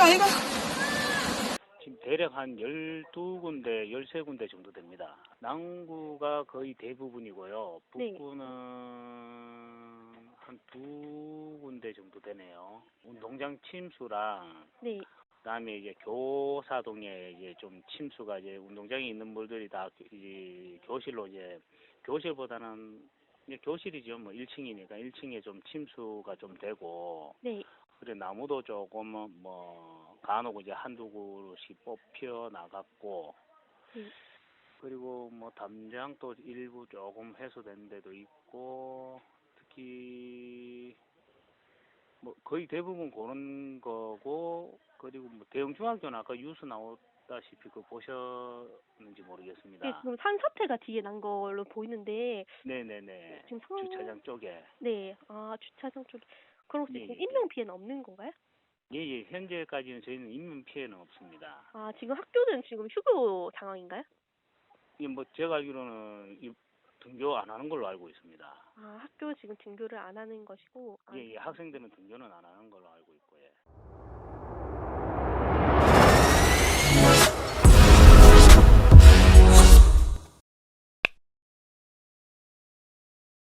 아이가? 지금 대략 한 12군데, 13군데 정도 됩니다. 남구가 거의 대부분이고요. 네. 북구는 한 두 군데 정도 되네요. 운동장 침수랑 네. 그다음에 이제 교사동에 이제 좀 침수가 이제 운동장에 있는 물들이 다 이제 교실로 이제 교실보다는 이제 교실이죠. 뭐 1층이니까 1층에 좀 침수가 좀 되고 네. 그래 나무도 조금 뭐 간혹 이제 한두 그루씩 뽑혀 나갔고 네. 그리고 뭐 담장도 일부 조금 해소된 데도 있고 특히 뭐 거의 대부분 그런 거고 그리고 뭐 대형 중학교는 아까 뉴스 나왔 다시피 그 보셨는지 네, 모르겠습니다. 지금 산사태가 뒤에 난 걸로 보이는데 네네네. 지금 상 주차장 쪽에 네. 아, 주차장 쪽에 그럼 혹시 예, 지금 예. 인명 피해는 없는 건가요? 예예 현재까지는 저희는 인명 피해는 없습니다. 아, 지금 학교는 지금 휴교 상황인가요? 이게 뭐 제가 알기로는 이 등교 안 하는 걸로 알고 있습니다. 아, 학교 지금 등교를 안 하는 것이고 아, 예, 예, 학생들은 등교는 안 하는 걸로 알고 있고, 예.